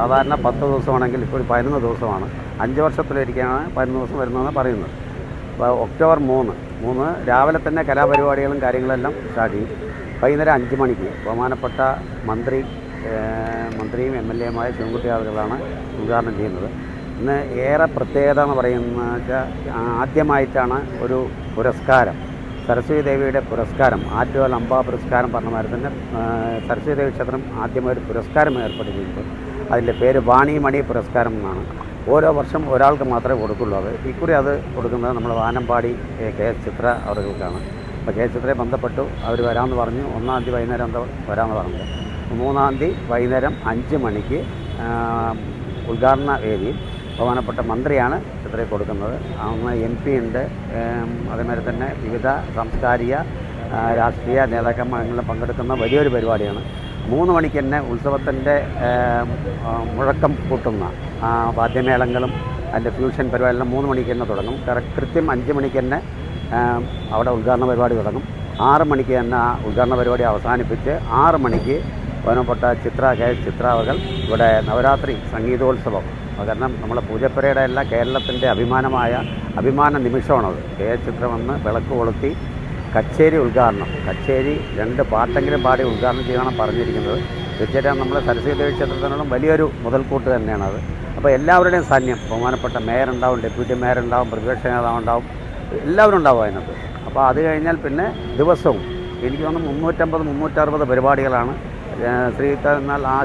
സാധാരണ പത്ത് ദിവസമാണെങ്കിൽ ഇപ്പോൾ പതിനൊന്ന് ദിവസമാണ്. അഞ്ച് വർഷത്തിലൊരിക്കലാണ് പതിനൊന്ന് ദിവസം വരുന്നതെന്ന് പറയുന്നത്. അപ്പോൾ ഒക്ടോബർ മൂന്ന് മൂന്ന് രാവിലെ തന്നെ കലാപരിപാടികളും കാര്യങ്ങളെല്ലാം സ്റ്റാർട്ട് ചെയ്യും. വൈകുന്നേരം അഞ്ച് മണിക്ക് ബഹുമാനപ്പെട്ട മന്ത്രി മന്ത്രിയും എം എൽ എമായ ശിവൻകുട്ടി ആളുകളാണ് ഉദ്ഘാടനം ചെയ്യുന്നത്. ഇന്ന് ഏറെ പ്രത്യേകത എന്ന് പറയുന്ന വെച്ചാൽ ആദ്യമായിട്ടാണ് ഒരു പുരസ്കാരം. സരസ്വതി ദേവിയുടെ പുരസ്കാരം ആറ്റുകാൽ അമ്പ പുരസ്കാരം പറഞ്ഞ മാതിരി തന്നെ സരസ്വതി ദേവി ക്ഷേത്രം ആദ്യമായി ഒരു പുരസ്കാരം ഏർപ്പെടുത്തിയിട്ടുണ്ട്. അതിന്റെ പേര് വാണിമണി പുരസ്കാരം എന്നാണ്. ഓരോ വർഷം ഒരാൾക്ക് മാത്രമേ കൊടുക്കുള്ളൂ അത്. ഇക്കുറി അത് കൊടുക്കുന്നത് നമ്മൾ വാനമ്പാടി കെ എസ് ചിത്ര അവർക്കാണ് അപ്പോൾ കെ എസ് ചിത്രയെ ബന്ധപ്പെട്ടു. അവർ വരാമെന്ന് പറഞ്ഞു. ഒന്നാം തീയതി വൈകുന്നേരം എന്താ വരാമെന്ന് പറഞ്ഞത് മൂന്നാം തീയതി വൈകുന്നേരം അഞ്ച് മണിക്ക് ഉദ്ഘാടന വേദിയിൽ ബഹുമാനപ്പെട്ട മന്ത്രിയാണ് ചിത്രയെ കൊടുക്കുന്നത്. അന്ന് എം പി ഉണ്ട്. അതേമാതിരി തന്നെ വിവിധ സാംസ്കാരിക രാഷ്ട്രീയ നേതാക്കന്മാരെല്ലാം പങ്കെടുക്കുന്ന വലിയൊരു പരിപാടിയാണ്. മൂന്ന് മണിക്ക് തന്നെ ഉത്സവത്തിന്റെ മുഴക്കം കൂട്ടുന്ന വാദ്യമേളങ്ങളും അതിന്റെ ഫ്യൂഷൻ പരിപാടിയെല്ലാം മൂന്ന് മണിക്ക് തന്നെ തുടങ്ങും. കൃത്യം അഞ്ച് മണിക്ക് തന്നെ അവിടെ ഉദ്ഘാടന പരിപാടി തുടങ്ങും. ആറ് മണിക്ക് തന്നെ ആ ഉദ്ഘാടന പരിപാടി അവസാനിപ്പിച്ച് ആറ് മണിക്ക് വനപ്പെട്ട ചിത്ര കെ ചിത്രാവകൾ ചിത്ര ഇവിടെ നവരാത്രി സംഗീതോത്സവം. കാരണം നമ്മളെ പൂജപ്പുരയുടെ എല്ലാം കേരളത്തിന്റെ അഭിമാനമായ അഭിമാന നിമിഷമാണത്. കെ ചിത്രം വന്ന് വിളക്ക് കൊളുത്തി കച്ചേരി ഉദ്ഘാടനം. കച്ചേരി രണ്ട് പാട്ടെങ്കിലും പാടി ഉദ്ഘാടനം ചെയ്യണം പറഞ്ഞിരിക്കുന്നത്. തീർച്ചയായിട്ടും നമ്മുടെ സരസ്വതി ദേവി ക്ഷേത്രത്തിനോടും വലിയൊരു മുതൽക്കൂട്ട് തന്നെയാണ് അത് അപ്പോൾ എല്ലാവരുടെയും സാന്നിധ്യം ബഹുമാനപ്പെട്ട മേയർ ഉണ്ടാവും ഡെപ്യൂട്ടി മേയർ ഉണ്ടാവും പ്രതിപക്ഷ നേതാവ് ഉണ്ടാവും എല്ലാവരും ഉണ്ടാവും അതിനകത്ത്. അപ്പോൾ അത് കഴിഞ്ഞാൽ പിന്നെ ദിവസവും എനിക്ക് തോന്നുന്നു മുന്നൂറ്റമ്പത് മുന്നൂറ്ററുപത് പരിപാടികളാണ് ഏഹ് ശ്രീ എന്നാൽ ആ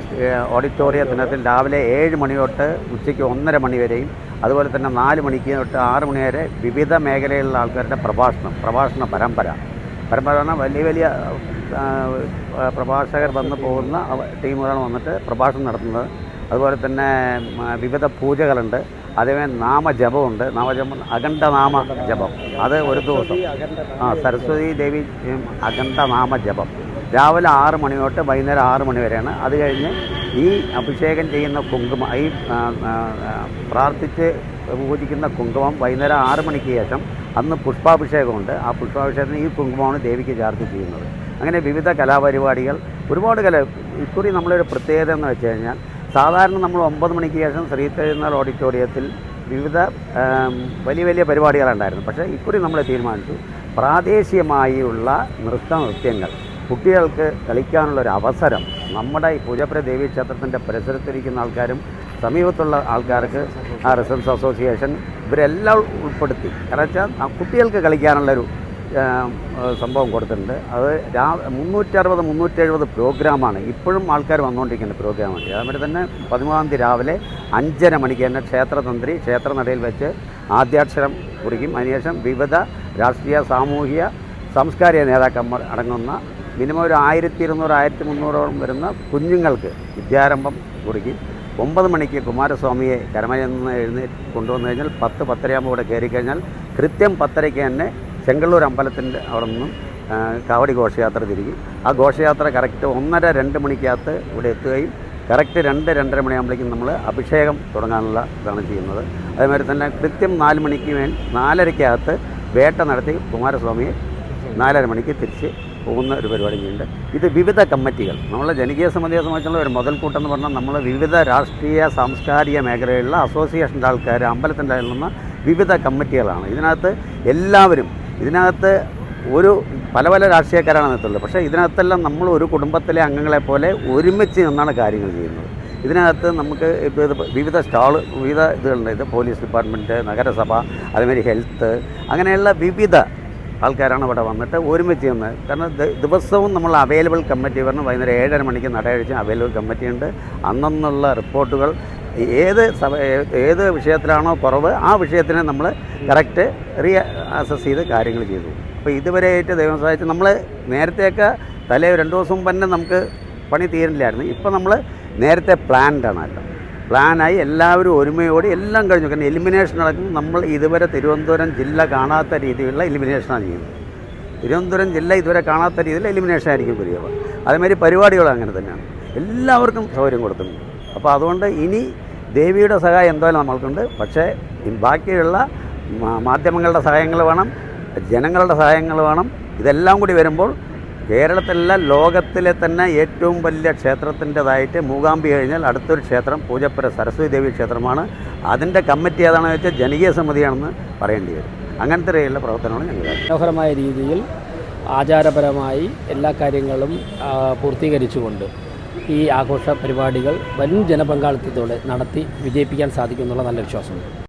ഓഡിറ്റോറിയത്തിനകത്തിൽ രാവിലെ ഏഴ് മണി തൊട്ട് ഉച്ചയ്ക്ക് ഒന്നര മണി വരെയും അതുപോലെ തന്നെ നാല് മണിക്ക് തൊട്ട് ആറ് മണി വരെ വിവിധ മേഖലയിലുള്ള ആൾക്കാരുടെ പ്രഭാഷണം പ്രഭാഷണ പരമ്പര. പരമ്പര വലിയ വലിയ പ്രഭാഷകർ വന്ന് പോകുന്ന ടീമുകളാണ് വന്നിട്ട് പ്രഭാഷണം നടത്തുന്നത്. അതുപോലെ തന്നെ വിവിധ പൂജകളുണ്ട്. അതേപോലെ നാമജപമുണ്ട് നാമജപം അഖണ്ഡ നാമ ജപം. അത് ഒരു ദിവസം. ആ സരസ്വതി ദേവി അഖണ്ഡനാമ അഖണ്ഡ നാമ ജപം. രാവിലെ ആറ് മണി തൊട്ട് വൈകുന്നേരം ആറ് മണി വരെയാണ്. അത് കഴിഞ്ഞ് ഈ അഭിഷേകം ചെയ്യുന്ന കുങ്കുമ ഈ പ്രാർത്ഥിച്ച് പൂജിക്കുന്ന കുങ്കുമം വൈകുന്നേരം ആറ് മണിക്ക് ശേഷം അന്ന് പുഷ്പാഭിഷേകമുണ്ട്. ആ പുഷ്പാഭിഷേകത്തിന് ഈ കുങ്കുമമാണ് ദേവിക്ക് ചാർത്തി ചെയ്യുന്നത്. അങ്ങനെ വിവിധ കലാപരിപാടികൾ ഒരുപാട് കല ഇക്കുറി നമ്മളൊരു പ്രത്യേകത എന്ന് വെച്ച് കഴിഞ്ഞാൽ സാധാരണ നമ്മൾ ഒമ്പത് മണിക്ക് ശേഷം ശ്രീ തിരുനാൾ ഓഡിറ്റോറിയത്തിൽ വിവിധ വലിയ വലിയ പരിപാടികളുണ്ടായിരുന്നു പക്ഷേ ഇക്കുറി നമ്മൾ തീരുമാനിച്ചു പ്രാദേശികമായുള്ള നൃത്ത നൃത്യങ്ങൾ. കുട്ടികൾക്ക് കളിക്കാനുള്ളൊരു അവസരം നമ്മുടെ ഈ പൂജപ്പുര ദേവീ ക്ഷേത്രത്തിന്റെ പരിസരത്തിരിക്കുന്ന ആൾക്കാരും സമീപത്തുള്ള ആൾക്കാർക്ക് ആ റെസിഡൻസ് അസോസിയേഷൻ ഇവരെല്ലാം ഉൾപ്പെടുത്തി. കാരണം വെച്ചാൽ കുട്ടികൾക്ക് കളിക്കാനുള്ളൊരു സംഭവം കൊടുത്തിട്ടുണ്ട്. അത് രാ മുന്നൂറ്ററുപത് മുന്നൂറ്റെഴുപത് പ്രോഗ്രാമാണ്. ഇപ്പോഴും ആൾക്കാർ വന്നുകൊണ്ടിരിക്കുന്ന പ്രോഗ്രാമാണ്. അതേപോലെ തന്നെ പതിമൂന്നാം തീയതി രാവിലെ അഞ്ചര മണിക്ക് തന്നെ ക്ഷേത്രതന്ത്രി ക്ഷേത്രനടയിൽ വെച്ച് ആദ്യാക്ഷരം കുറിക്കും. അതിനുശേഷം വിവിധ രാഷ്ട്രീയ സാമൂഹിക സാംസ്കാരിക നേതാക്കന്മാർ അടങ്ങുന്ന മിനിമം ഒരു ആയിരത്തി ഇരുന്നൂറ് ആയിരത്തി മുന്നൂറോളം വരുന്ന കുഞ്ഞുങ്ങൾക്ക് വിദ്യാരംഭം കുറിക്കും ഒമ്പത് മണിക്ക് കുമാരസ്വാമിയെ കരമയിൽ നിന്ന് എഴുന്നേറ്റ് കൊണ്ടുവന്നു കഴിഞ്ഞാൽ പത്ത് പത്തരയാകുമ്പോൾ ഇവിടെ കയറി കഴിഞ്ഞാൽ കൃത്യം പത്തരയ്ക്ക് തന്നെ ചെങ്കള്ളൂർ അമ്പലത്തിന്റെ അവിടെ നിന്നും കാവടി ഘോഷയാത്ര തിരിക്കും ആ ഘോഷയാത്ര കറക്റ്റ് ഒന്നര രണ്ട് മണിക്കകത്ത് ഇവിടെ എത്തുകയും കറക്റ്റ് രണ്ട് രണ്ടര മണിയാകുമ്പോഴേക്കും നമ്മൾ അഭിഷേകം തുടങ്ങാനുള്ള ഇതാണ് ചെയ്യുന്നത്. അതേമാതിരി തന്നെ കൃത്യം നാല് മണിക്ക് വേണ്ടി നാലരയ്ക്കകത്ത് വേട്ട നടത്തി കുമാരസ്വാമിയെ നാലര മണിക്ക് തിരിച്ച് പോകുന്ന ഒരു പരിപാടി ചെയ്യുന്നുണ്ട് ഇത് വിവിധ കമ്മിറ്റികൾ. നമ്മളെ ജനകീയ സമിതിയെ സംബന്ധിച്ചുള്ള ഒരു മുതൽക്കൂട്ടെന്ന് പറഞ്ഞാൽ നമ്മൾ വിവിധ രാഷ്ട്രീയ സാംസ്കാരിക മേഖലയിലുള്ള അസോസിയേഷന്റെ ആൾക്കാർ അമ്പലത്തിന്റെ നിന്ന് വിവിധ കമ്മിറ്റികളാണ്. ഇതിനകത്ത് എല്ലാവരും ഇതിനകത്ത് ഒരു പല പല രാഷ്ട്രീയക്കാരാണ് നിൽക്കുന്നത് പക്ഷേ ഇതിനകത്തെല്ലാം നമ്മൾ ഒരു കുടുംബത്തിലെ അംഗങ്ങളെ പോലെ ഒരുമിച്ച് നിന്നാണ് കാര്യങ്ങൾ ചെയ്യുന്നത്. ഇതിനകത്ത് നമുക്ക് ഇപ്പോൾ വിവിധ സ്റ്റാൾ വിവിധ ഇതുകളുണ്ട്. ഇത് പോലീസ് ഡിപ്പാർട്ട്മെന്റ് നഗരസഭ അതുമാതിരി ഹെൽത്ത് അങ്ങനെയുള്ള വിവിധ ആൾക്കാരാണ് ഇവിടെ വന്നിട്ട് ഒരുമിച്ച് നിന്ന് കാരണം ദിവസവും നമ്മൾ അവൈലബിൾ കമ്മിറ്റി പറഞ്ഞ് വൈകുന്നേരം ഏഴര മണിക്ക് നടയഴിച്ച് അവൈലബിൾ കമ്മിറ്റി ഉണ്ട്. അന്നുള്ള റിപ്പോർട്ടുകൾ ഏത് സഭ ഏത് വിഷയത്തിലാണോ കുറവ് ആ വിഷയത്തിനെ നമ്മൾ കറക്റ്റ് റീ അസസ് ചെയ്ത് കാര്യങ്ങൾ ചെയ്തു. അപ്പോൾ ഇതുവരെ ആയിട്ട് ദൈവം സഹായിച്ച് നമ്മൾ നേരത്തെയൊക്കെ തലേ രണ്ട് ദിവസം മുമ്പ് തന്നെ നമുക്ക് പണി തീരില്ലായിരുന്നു ഇപ്പോൾ നമ്മൾ നേരത്തെ പ്ലാൻഡ് ആണ് എല്ലാം പ്ലാനായി എല്ലാവരും ഒരുമയോടെ എല്ലാം കഴിഞ്ഞു. കാരണം എലിമിനേഷൻ നടക്കുന്നത് നമ്മൾ ഇതുവരെ തിരുവനന്തപുരം ജില്ല കാണാത്ത രീതിയിലുള്ള എലിമിനേഷനാണ് ചെയ്യുന്നത്. തിരുവനന്തപുരം ജില്ല ഇതുവരെ കാണാത്ത രീതിയിൽ എലിമിനേഷൻ ആയിരിക്കും വരിക അതേമാതിരി പരിപാടികൾ അങ്ങനെ തന്നെയാണ്. എല്ലാവർക്കും സൗകര്യം കൊടുത്തിട്ടുണ്ട്. അപ്പോൾ അതുകൊണ്ട് ഇനി ദേവിയുടെ സഹായം എന്തായാലും നമ്മൾക്കുണ്ട്. പക്ഷേ ബാക്കിയുള്ള മാധ്യമങ്ങളുടെ സഹായങ്ങൾ വേണം ജനങ്ങളുടെ സഹായങ്ങൾ വേണം. ഇതെല്ലാം കൂടി വരുമ്പോൾ കേരളത്തിലല്ല ലോകത്തിലെ തന്നെ ഏറ്റവും വലിയ ക്ഷേത്രത്തിന്റെതായിട്ട് മൂകാംബി കഴിഞ്ഞാൽ അടുത്തൊരു ക്ഷേത്രം പൂജപ്പുര സരസ്വതി ദേവി ക്ഷേത്രമാണ്. അതിന്റെ കമ്മിറ്റി ഏതാണെന്ന് വെച്ചാൽ ജനകീയ സമിതിയാണെന്ന് പറയേണ്ടി വരും. അങ്ങനത്തെ രീതിയിലുള്ള പ്രവർത്തനമാണ് ഞങ്ങൾ മനോഹരമായ രീതിയിൽ ആചാരപരമായി എല്ലാ കാര്യങ്ങളും പൂർത്തീകരിച്ചുകൊണ്ട് ഈ ആഘോഷ പരിപാടികൾ വൻ ജനപങ്കാളിത്തത്തോടെ നടത്തി വിജയിപ്പിക്കാൻ സാധിക്കുമെന്നുള്ള നല്ല വിശ്വാസമുണ്ട്.